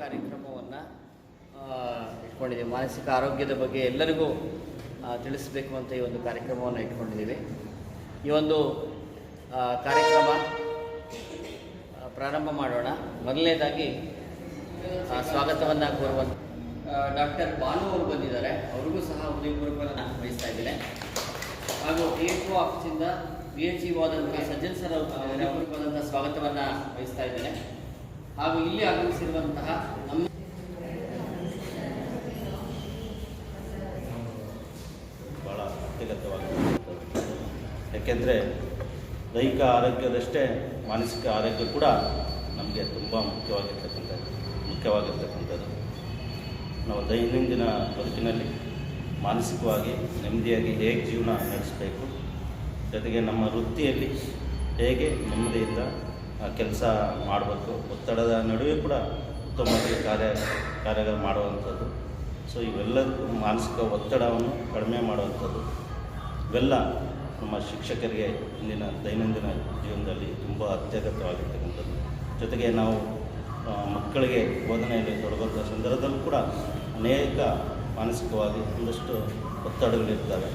ಕಾರ್ಯಕ್ರಮವನ್ನು ಇಟ್ಕೊಂಡಿದ್ದೀವಿ. ಮಾನಸಿಕ ಆರೋಗ್ಯದ ಬಗ್ಗೆ ಎಲ್ಲರಿಗೂ ತಿಳಿಸಬೇಕು ಅಂತ ಈ ಒಂದು ಕಾರ್ಯಕ್ರಮವನ್ನು ಇಟ್ಕೊಂಡಿದ್ದೀವಿ. ಈ ಒಂದು ಕಾರ್ಯಕ್ರಮ ಪ್ರಾರಂಭ ಮಾಡೋಣ. ಮೊದಲನೇದಾಗಿ ಸ್ವಾಗತವನ್ನು ಕೋರುವಂಥ ಡಾಕ್ಟರ್ ಬಾನು ಅವರು ಬಂದಿದ್ದಾರೆ. ಅವ್ರಿಗೂ ಸಹ ಉದಯಪೂರ್ವಕ ನಾನು ಬಯಸ್ತಾ ಇದ್ದೇನೆ. ಹಾಗೂ ಎಚ್ ಟು ಆಫೀಸಿಂದ B H E Sajjan sir ಅವರ ಸ್ವಾಗತವನ್ನು ವಹಿಸ್ತಾ ಇದ್ದೇನೆ. ಹಾಗೂ ಇಲ್ಲಿ ಆಗಮಿಸಿರುವಂತಹ ನಮ್ಮ ಭಾಳ ಅತ್ಯಗತ್ಯವಾಗಿರುವಂಥದ್ದು. ಯಾಕೆಂದರೆ ದೈಹಿಕ ಆರೋಗ್ಯದಷ್ಟೇ ಮಾನಸಿಕ ಆರೋಗ್ಯ ಕೂಡ ನಮಗೆ ತುಂಬ ಮುಖ್ಯವಾಗಿರ್ತಕ್ಕಂಥದ್ದು ಮುಖ್ಯವಾಗಿರ್ತಕ್ಕಂಥದ್ದು. ನಾವು ದೈನಂದಿನ ಬದುಕಿನಲ್ಲಿ ಮಾನಸಿಕವಾಗಿ ನೆಮ್ಮದಿಯಾಗಿ ಹೇಗೆ ಜೀವನ ನಡೆಸಬೇಕು, ಜೊತೆಗೆ ನಮ್ಮ ವೃತ್ತಿಯಲ್ಲಿ ಹೇಗೆ ನೆಮ್ಮದಿಯಿಂದ ಕೆಲಸ ಮಾಡಬೇಕು. ಒತ್ತಡದ ನಡುವೆ ಕೂಡ ಉತ್ತಮವಾಗಿ ಕಾರ್ಯ, ಕಾರ್ಯಗಳು ಮಾಡುವಂಥದ್ದು. ಸೊ ಇವೆಲ್ಲದಕ್ಕೂ ಮಾನಸಿಕ ಒತ್ತಡವನ್ನು ಕಡಿಮೆ ಮಾಡುವಂಥದ್ದು. ಇವೆಲ್ಲ ನಮ್ಮ ಶಿಕ್ಷಕರಿಗೆ ಇಂದಿನ ದೈನಂದಿನ ಜೀವನದಲ್ಲಿ ತುಂಬ ಅತ್ಯಗತ್ಯವಾಗಿರ್ತಕ್ಕಂಥದ್ದು. ಜೊತೆಗೆ ನಾವು ಮಕ್ಕಳಿಗೆ ಬೋಧನೆಯಲ್ಲಿ ತೊಡಗುವಂಥ ಸಂದರ್ಭದಲ್ಲೂ ಕೂಡ ಅನೇಕ ಮಾನಸಿಕವಾಗಿ ಒಂದಷ್ಟು ಒತ್ತಡಗಳಿರ್ತವೆ.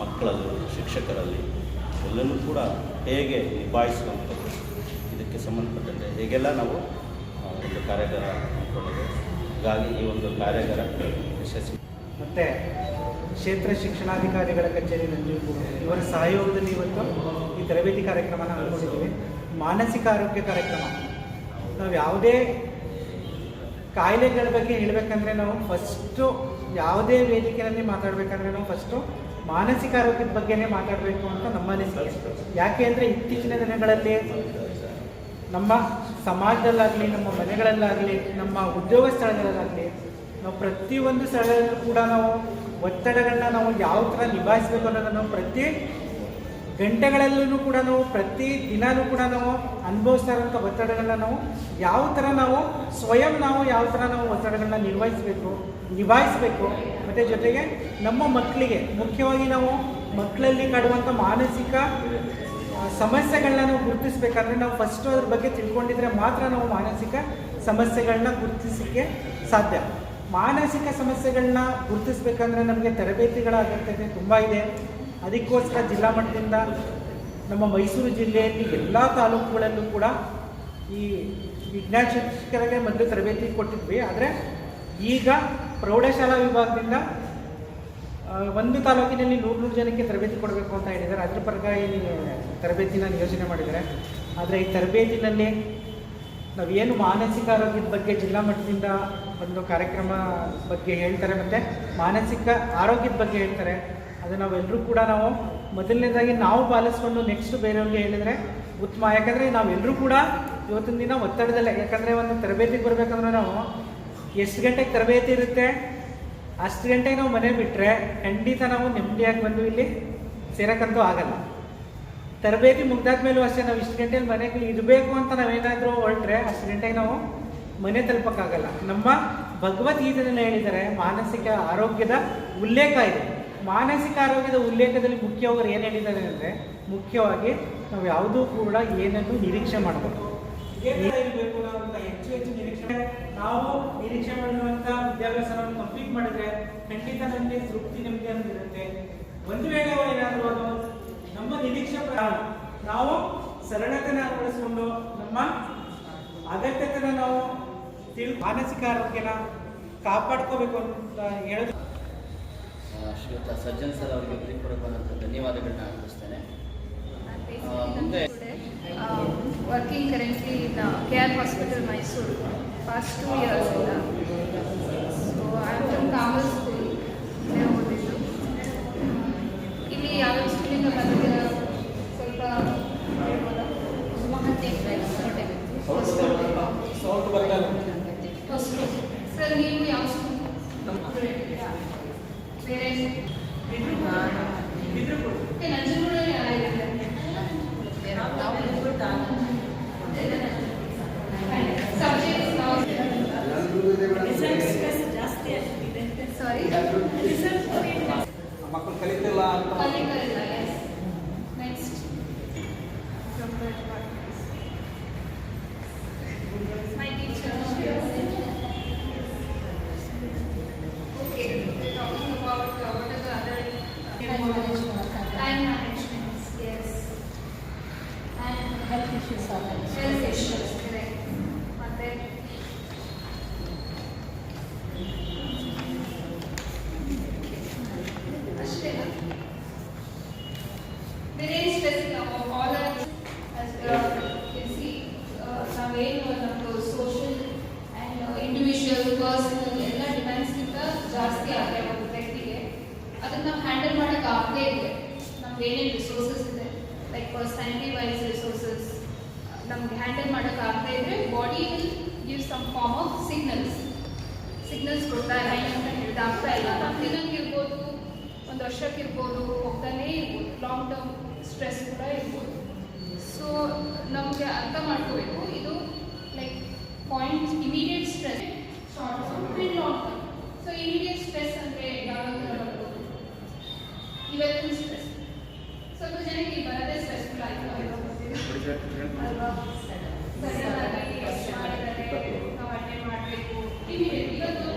ಮಕ್ಕಳಲ್ಲಿ, ಶಿಕ್ಷಕರಲ್ಲಿ ಎಲ್ಲನೂ ಕೂಡ ಹೇಗೆ ನಿಭಾಯಿಸುವಂಥದ್ದು. ಇದಕ್ಕೆ ಸಂಬಂಧಪಟ್ಟಂತೆ ಹೇಗೆಲ್ಲ ನಾವು ಒಂದು ಕಾರ್ಯಾಗಾರ ಹಮ್ಮಿಕೊಂಡಿದ್ದೇವೆ ಹೀಗಾಗಿ ಈ ಒಂದು ಕಾರ್ಯಾಗಾರ ಯಶಸ್ವಿ. ಮತ್ತು ಕ್ಷೇತ್ರ ಶಿಕ್ಷಣಾಧಿಕಾರಿಗಳ ಕಚೇರಿ ನಂಜೂರು ಇವರ ಸಹಯೋಗದಲ್ಲಿ ಇವತ್ತು ಈ ತರಬೇತಿ ಕಾರ್ಯಕ್ರಮನ ಹಮ್ಮಿಕೊಂಡಿದ್ದೀವಿ. ಮಾನಸಿಕ ಆರೋಗ್ಯ ಕಾರ್ಯಕ್ರಮ. ನಾವು ಯಾವುದೇ ಕಾಯಿಲೆಗಳ ಬಗ್ಗೆ ಹೇಳಬೇಕಂದ್ರೆ ನಾವು ಫಸ್ಟು ಯಾವುದೇ ವೇದಿಕೆಯಲ್ಲಿ ಮಾತಾಡಬೇಕಂದ್ರೆ ನಾವು ಫಸ್ಟು ಮಾನಸಿಕ ಆರೋಗ್ಯದ ಬಗ್ಗೆನೇ ಮಾತಾಡಬೇಕು ಅಂತ ನಮ್ಮ ಅನಿಸಿಕೆ ಯಾಕೆ ಅಂದರೆ ಇತ್ತೀಚಿನ ದಿನಗಳಲ್ಲಿ ನಮ್ಮ ಸಮಾಜದಲ್ಲಾಗಲಿ, ನಮ್ಮ ಮನೆಗಳಲ್ಲಾಗಲಿ, ನಮ್ಮ ಉದ್ಯೋಗ ಸ್ಥಳಗಳಲ್ಲಾಗಲಿ, ನಾವು ಪ್ರತಿಯೊಂದು ಸ್ಥಳದಲ್ಲೂ ಕೂಡ ನಾವು ಒತ್ತಡಗಳನ್ನ ನಾವು ಯಾವ ಥರ ನಿಭಾಯಿಸಬೇಕು ಅನ್ನೋದನ್ನು ಪ್ರತಿ ಗಂಟೆಗಳಲ್ಲೂ ಕೂಡ ನಾವು, ಪ್ರತಿ ದಿನಾನೂ ಕೂಡ ನಾವು ಅನುಭವಿಸ್ತಾ ಇರೋಂಥ ಒತ್ತಡಗಳನ್ನ ನಾವು ಯಾವ ಥರ ನಾವು ಸ್ವಯಂ ನಾವು ಯಾವ ಥರ ನಾವು ಒತ್ತಡಗಳನ್ನ ನಿರ್ವಹಿಸಬೇಕು, ನಿಭಾಯಿಸಬೇಕು, ಮತ್ತು ಜೊತೆಗೆ ನಮ್ಮ ಮಕ್ಕಳಿಗೆ, ಮುಖ್ಯವಾಗಿ ನಾವು ಮಕ್ಕಳಲ್ಲಿ ಕಾಡುವಂಥ ಮಾನಸಿಕ ಸಮಸ್ಯೆಗಳನ್ನ ನಾವು ಗುರುತಿಸ್ಬೇಕಾದ್ರೆ ನಾವು ಫಸ್ಟು ಅದ್ರ ಬಗ್ಗೆ ತಿಳ್ಕೊಂಡಿದ್ರೆ ಮಾತ್ರ ನಾವು ಮಾನಸಿಕ ಸಮಸ್ಯೆಗಳನ್ನ ಗುರುತಿಸಲಿಕ್ಕೆ ಸಾಧ್ಯ. ಮಾನಸಿಕ ಸಮಸ್ಯೆಗಳನ್ನ ಗುರುತಿಸ್ಬೇಕಂದ್ರೆ ನಮಗೆ ತರಬೇತಿಗಳ ಅಗತ್ಯತೆ ತುಂಬ ಇದೆ. ಅದಕ್ಕೋಸ್ಕರ ಜಿಲ್ಲಾ ಮಟ್ಟದಿಂದ ನಮ್ಮ ಮೈಸೂರು ಜಿಲ್ಲೆಯಲ್ಲಿ ಎಲ್ಲ ತಾಲೂಕುಗಳಲ್ಲೂ ಕೂಡ ಈ ವಿಜ್ಞಾನ ಶಿಕ್ಷಕರಿಗೆ ಮೊದಲು ತರಬೇತಿ ಕೊಟ್ಟಿದ್ವಿ. ಆದರೆ ಈಗ ಪ್ರೌಢಶಾಲಾ ವಿಭಾಗದಿಂದ ಒಂದು ತಾಲೂಕಿನಲ್ಲಿ ನೂರು ನೂರು ಜನಕ್ಕೆ ತರಬೇತಿ ಕೊಡಬೇಕು ಅಂತ ಹೇಳಿದ್ದಾರೆ. ಅದ್ರ ಪ್ರಕಾರ ಈ ತರಬೇತಿನ ಯೋಜನೆ ಮಾಡಿದ್ದಾರೆ. ಆದರೆ ಈ ತರಬೇತಿನಲ್ಲಿ ನಾವೇನು ಮಾನಸಿಕ ಆರೋಗ್ಯದ ಬಗ್ಗೆ ಜಿಲ್ಲಾ ಮಟ್ಟದಿಂದ ಒಂದು ಕಾರ್ಯಕ್ರಮ ಬಗ್ಗೆ ಹೇಳ್ತಾರೆ ಮತ್ತು ಮಾನಸಿಕ ಆರೋಗ್ಯದ ಬಗ್ಗೆ ಹೇಳ್ತಾರೆ. ಅದು ನಾವೆಲ್ಲರೂ ಕೂಡ ನಾವು ಮೊದಲನೇದಾಗಿ ನಾವು ಪಾಲಿಸ್ಕೊಂಡು ನೆಕ್ಸ್ಟ್ ಬೇರೆಯವ್ರಿಗೆ ಹೇಳಿದರೆ ಉತ್ತಮ. ಯಾಕಂದರೆ ನಾವೆಲ್ಲರೂ ಕೂಡ ಇವತ್ತಿನ ದಿನ ಒತ್ತಡದಲ್ಲೇ, ಯಾಕಂದರೆ ಒಂದು ತರಬೇತಿಗೆ ಬರಬೇಕಂದ್ರೆ ನಾವು ಎಷ್ಟು ಗಂಟೆಗೆ ತರಬೇತಿ ಇರುತ್ತೆ? ಅಷ್ಟು ಗಂಟೆಗೆ ನಾವು ಮನೆ ಬಿಟ್ಟರೆ ಖಂಡಿತ ನಾವು ನೆಮ್ಮದಿಯಾಗಿ ಬಂದು ಇಲ್ಲಿ ಸೇರಕ್ಕಂತೂ ಆಗಲ್ಲ. ತರಬೇತಿ ಮುಗ್ದಾದ್ಮೇಲೂ ಅಷ್ಟೇ ನಾವು ಇಷ್ಟು ಗಂಟೆಯಲ್ಲಿ ಮನೆಗೆ ಇರಬೇಕು ಅಂತ ನಾವೇನಾದರೂ ಹೊರಟ್ರೆ ಅಷ್ಟು ಗಂಟೆಗೆ ನಾವು ಮನೆ ತಲುಪಕ್ಕಾಗಲ್ಲ. ನಮ್ಮ ಭಗವದ್ಗೀತೆಯಲ್ಲಿ ಹೇಳಿದರೆ ಮಾನಸಿಕ ಆರೋಗ್ಯದ ಉಲ್ಲೇಖ ಇದೆ. ಮಾನಸಿಕ ಆರೋಗ್ಯದ ಉಲ್ಲೇಖದಲ್ಲಿ ಮುಖ್ಯವಾಗಿ ಏನು ಹೇಳಿದ್ದಾರೆ ಅಂದರೆ ಮುಖ್ಯವಾಗಿ ನಾವು ಯಾವುದೂ ಕೂಡ ಏನನ್ನು ನಿರೀಕ್ಷೆ ಮಾಡಬೇಕು ಇರಬೇಕು ಅಂತ ಹೆಚ್ಚು ಹೆಚ್ಚು ನಿರೀಕ್ಷೆ. ನಾವು ನಿರೀಕ್ಷೆ ಮಾಡಿರುವಂಥ ವಿದ್ಯಾಭ್ಯಾಸವನ್ನು ಕಂಪ್ಲೀಟ್ ಮಾಡಿದ್ರೆ ಖಂಡಿತ ನಮಗೆ ತೃಪ್ತಿ ನೆಮ್ಮದಿ ಇರುತ್ತೆ ಒಂದು ವೇಳೆ ಏನಾದರೂ ಅದು ನಮ್ಮ ನಿರೀಕ್ಷೆ ಪ್ರಕಾರ ನಾವು ಸರಳತೆನ ಅಳವಡಿಸಿಕೊಂಡು ನಮ್ಮ ಅಗತ್ಯತೆನ ನಾವು ತಿಳ್ ಮಾನಸಿಕ ಆರೋಗ್ಯನ ಕಾಪಾಡ್ಕೋಬೇಕು ಅಂತ ಹೇಳೋದು. ಶ್ರೀಯುತ ಸಜ್ಜನ್ ಸರ್ ಅವರಿಗೆ ಹೃದಯಪೂರ್ವಕವಾದಂಥ ಧನ್ಯವಾದಗಳನ್ನ ಅರ್ಪಿಸ್ತೇನೆ. ಮುಂದೆ working working currently in uh, Care Hospital, Mysore, past two years. in the- So I am from Kamal School. ಇಲ್ಲೇ ಓದಿದ್ದು ಇಲ್ಲಿ ಯಾವ್ಯಾವ ಸ್ಕೂಲಿಂದ ಬಂದಿದ್ದೀರ ಸ್ವಲ್ಪ ಹೇಳ್ಬೋದಾ ಸರ್ ನೀವು ಯಾವ ಸ್ಕೂಲ್ ಬೇರೆ ಓಕೆ, ಇಂಡಿವಿಜುವಲ್ ಪರ್ಸನಲ್ ಎಲ್ಲ ಡಿಮ್ಯಾಂಡ್ಸ್ಗಿಂತ ಜಾಸ್ತಿ ಆಗೇ ಒಂದು ವ್ಯಕ್ತಿಗೆ. ಅದನ್ನು ನಾವು ಹ್ಯಾಂಡಲ್ ಮಾಡೋಕೆ ಆಗದೇ ಇದೆ. ನಮ್ಗೆ ಏನೇನು ರಿಸೋರ್ಸಸ್ ಇದೆ? ಲೈಕ್ ಪರ್ಸ್ನಾಲಿಟಿ ವೈಸ್ ರಿಸೋರ್ಸಸ್ ನಮ್ಗೆ ಹ್ಯಾಂಡಲ್ ಮಾಡೋಕೆ ಆಗದೇ ಇದ್ರೆ body will give some form of signals signals ಕೊಡ್ತಾ ಇಲ್ಲ. ಅಂತ ಹೇಳಿದಾಗ್ತಾ ಇಲ್ಲ. ನಮ್ಮ ದಿನಕ್ಕಿರ್ಬೋದು ಒಂದು ವರ್ಷಕ್ಕಿರ್ಬೋದು ಹೋಗ್ತಾನೇ ಇರ್ಬೋದು. ಲಾಂಗ್ ಟರ್ಮ್ ಸ್ಟ್ರೆಸ್ ಕೂಡ ಇರ್ಬೋದು. ಸೊ ನಮಗೆ ಅರ್ಥ ಮಾಡ್ಕೋಬೇಕು. ಇದು like point stress short term and long term so immediate stress ಅಂದರೆ ಯಾವ ಥರ ಬರ್ಬೋದು ಇವತ್ತಿನ ಸ್ಟ್ರೆಸ್ ಸ್ವಲ್ಪ ಜನಕ್ಕೆ ಈ ಬರದೇ ಸ್ಟ್ರೆಸ್ಫುಲ್ ಆಯಿತು ಅಲ್ವಾ ಸಡನ್ ಆಗಿ ಎಷ್ಟು ಮಾಡಿದ್ದಾರೆ ನಾವು ಅಟೆಂಡ್ ಮಾಡಬೇಕು ಇಮಿಡಿಯೇಟ್ ಇವತ್ತು